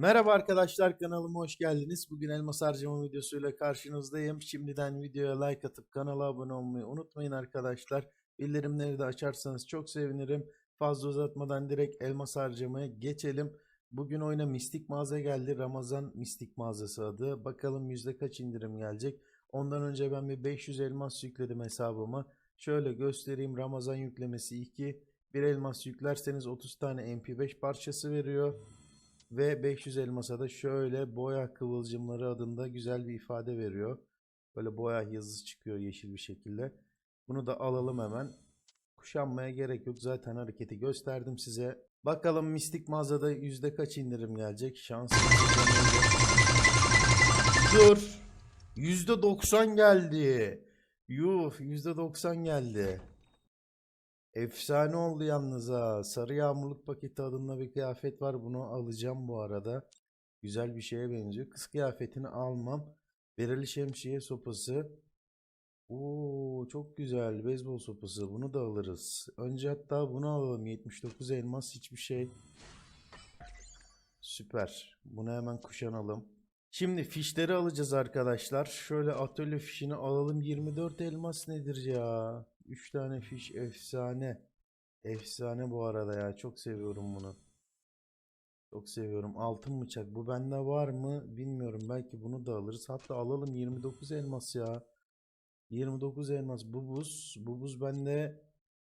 Merhaba arkadaşlar kanalıma hoş geldiniz. Bugün elmas harcama videosuyla karşınızdayım. Şimdiden videoya like atıp kanala abone olmayı unutmayın arkadaşlar. Bildirimleri de açarsanız çok sevinirim. Fazla uzatmadan direkt elmas harcamaya geçelim. Bugün oyuna mistik mağaza geldi. Ramazan mistik mağazası adı. Bakalım yüzde kaç indirim gelecek. Ondan önce ben bir 500 elmas yükledim hesabıma. Şöyle göstereyim. Ramazan yüklemesi 2. Bir elmas yüklerseniz 30 tane MP5 parçası veriyor. Ve 500 elmasa da şöyle boya kıvılcımları adında güzel bir ifade veriyor. Böyle boya yazısı çıkıyor yeşil bir şekilde. Bunu da alalım hemen. Kuşanmaya gerek yok. Zaten hareketi gösterdim size. Bakalım mistik mağazada yüzde kaç indirim gelecek. Şans. Dur. Yüzde 90 geldi. Yuh yüzde 90 geldi. Efsane oldu yalnız ha. Sarı yağmurluk paketi adında bir kıyafet var. Bunu alacağım bu arada. Güzel bir şeye benziyor. Kız kıyafetini almam. Bereli şemsiye sopası. Oo çok güzel. Beyzbol sopası. Bunu da alırız. Önce hatta bunu alalım. 79 elmas hiçbir şey. Süper. Bunu hemen kuşanalım. Şimdi fişleri alacağız arkadaşlar. Şöyle atölye fişini alalım. 24 elmas nedir ya? 3 tane fiş efsane. Efsane bu arada ya. Çok seviyorum bunu. Çok seviyorum. Altın bıçak. Bu bende var mı? Bilmiyorum. Belki bunu da alırız. Hatta alalım 29 elmas ya. 29 elmas. Bu buz. Bu buz bende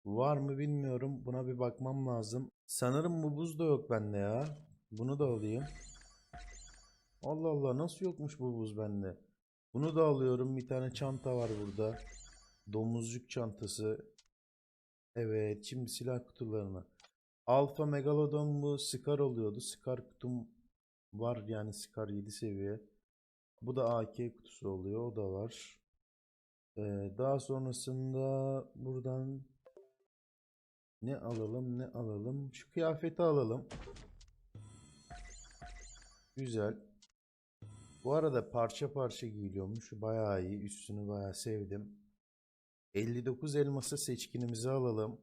var mı bilmiyorum. Buna bir bakmam lazım. Sanırım bu buz da yok bende ya. Bunu da alayım. Allah Allah nasıl yokmuş bu buz bende? Bunu da alıyorum. Bir tane çanta var burada. Domuzcuk çantası. Evet, şimdi silah kutularına. Alfa Megalodon bu Scar oluyordu. Scar kutum var yani Scar 7 seviye. Bu da AK kutusu oluyor. O da var. Ee, daha sonrasında buradan ne alalım ne alalım. Şu kıyafeti alalım. Güzel. Bu arada parça parça giyiliyormuş. Bayağı iyi. Üstünü bayağı sevdim. 59 elması seçkinimizi alalım.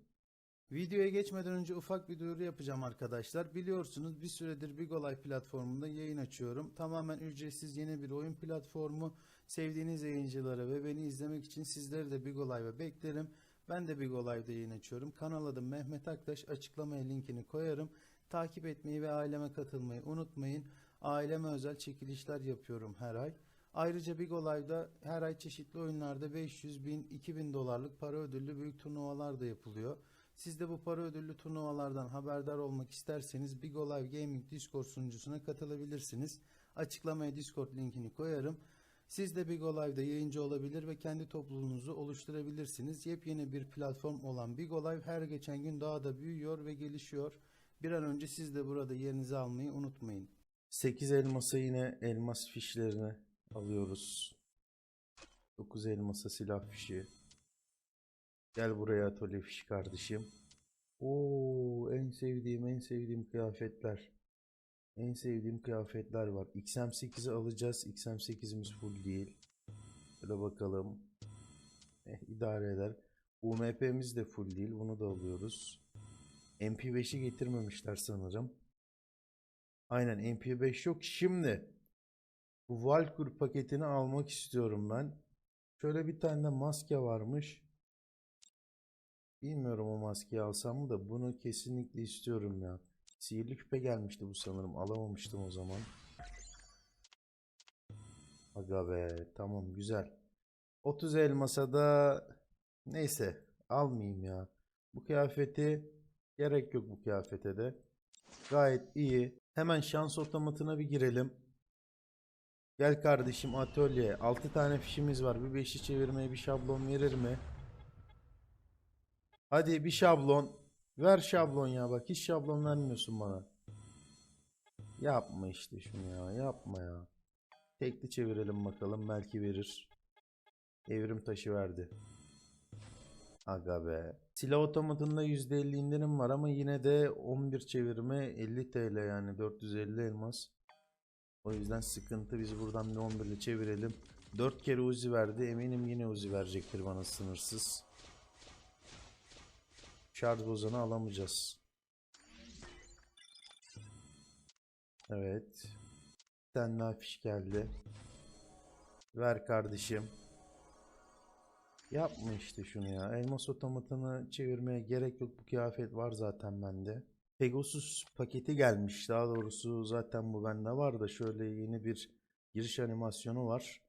Videoya geçmeden önce ufak bir duyuru yapacağım arkadaşlar. Biliyorsunuz bir süredir Bigolay platformunda yayın açıyorum. Tamamen ücretsiz yeni bir oyun platformu. Sevdiğiniz yayıncılara ve beni izlemek için sizleri de Bigolay'da beklerim. Ben de Bigolay'da yayın açıyorum. Kanal adım Mehmet Aktaş. Açıklamaya linkini koyarım. Takip etmeyi ve aileme katılmayı unutmayın. Aileme özel çekilişler yapıyorum her ay. Ayrıca Big Olay'da her ay çeşitli oyunlarda 500 bin, 2000 dolarlık para ödüllü büyük turnuvalar da yapılıyor. Siz de bu para ödüllü turnuvalardan haberdar olmak isterseniz Big Olay Gaming Discord sunucusuna katılabilirsiniz. Açıklamaya Discord linkini koyarım. Siz de Big Olay'da yayıncı olabilir ve kendi topluluğunuzu oluşturabilirsiniz. Yepyeni bir platform olan Big Olay her geçen gün daha da büyüyor ve gelişiyor. Bir an önce siz de burada yerinizi almayı unutmayın. 8 elmasa yine elmas fişlerini alıyoruz. 9 elmasa silah fişi. Gel buraya atölye fişi kardeşim. Oo en sevdiğim en sevdiğim kıyafetler. En sevdiğim kıyafetler var. XM8'i alacağız. XM8'imiz full değil. Şöyle bakalım. Eh, idare eder. UMP'miz de full değil. Bunu da alıyoruz. MP5'i getirmemişler sanırım. Aynen MP5 yok. Şimdi bu Valkur paketini almak istiyorum ben. Şöyle bir tane de maske varmış. Bilmiyorum o maskeyi alsam mı da bunu kesinlikle istiyorum ya. Sihirli küpe gelmişti bu sanırım. Alamamıştım o zaman. Aga be tamam güzel. 30 elmasa da neyse almayayım ya. Bu kıyafeti gerek yok bu kıyafete de. Gayet iyi. Hemen şans otomatına bir girelim. Gel kardeşim atölye. 6 tane fişimiz var. Bir 5'i çevirmeye bir şablon verir mi? Hadi bir şablon. Ver şablon ya bak. Hiç şablon vermiyorsun bana. Yapma işte şunu ya. Yapma ya. Tekli çevirelim bakalım. Belki verir. Evrim taşı verdi. Aga be. Silah otomatında %50 indirim var ama yine de 11 çevirme 50 TL yani 450 elmas. O yüzden sıkıntı. Biz buradan bir 11 ile çevirelim. 4 kere Uzi verdi. Eminim yine Uzi verecektir bana sınırsız. Şarj bozanı alamayacağız. Evet. Bir tane daha fiş geldi. Ver kardeşim. Yapma işte şunu ya. Elmas otomatını çevirmeye gerek yok. Bu kıyafet var zaten bende. Pegasus paketi gelmiş. Daha doğrusu zaten bu bende var da şöyle yeni bir giriş animasyonu var.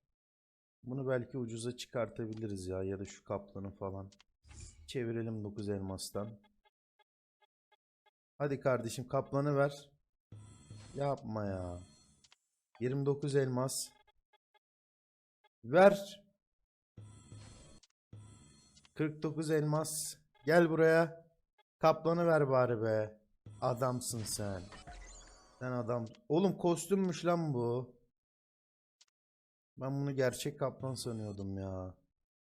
Bunu belki ucuza çıkartabiliriz ya ya da şu kaplanı falan. Çevirelim 9 elmastan. Hadi kardeşim kaplanı ver. Yapma ya. 29 elmas. Ver. 49 elmas. Gel buraya. Kaplanı ver bari be. Adamsın sen. Sen adam. Oğlum kostümmüş lan bu. Ben bunu gerçek kaplan sanıyordum ya.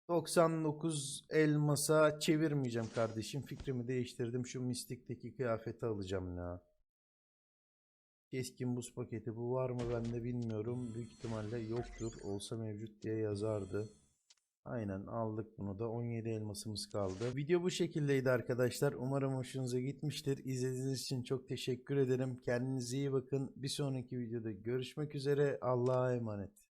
99 elmasa çevirmeyeceğim kardeşim. Fikrimi değiştirdim. Şu mistikteki kıyafeti alacağım ya. Keskin buz paketi bu var mı bende bilmiyorum. Büyük ihtimalle yoktur. Olsa mevcut diye yazardı. Aynen aldık bunu da 17 elmasımız kaldı. Video bu şekildeydi arkadaşlar. Umarım hoşunuza gitmiştir. İzlediğiniz için çok teşekkür ederim. Kendinize iyi bakın. Bir sonraki videoda görüşmek üzere. Allah'a emanet.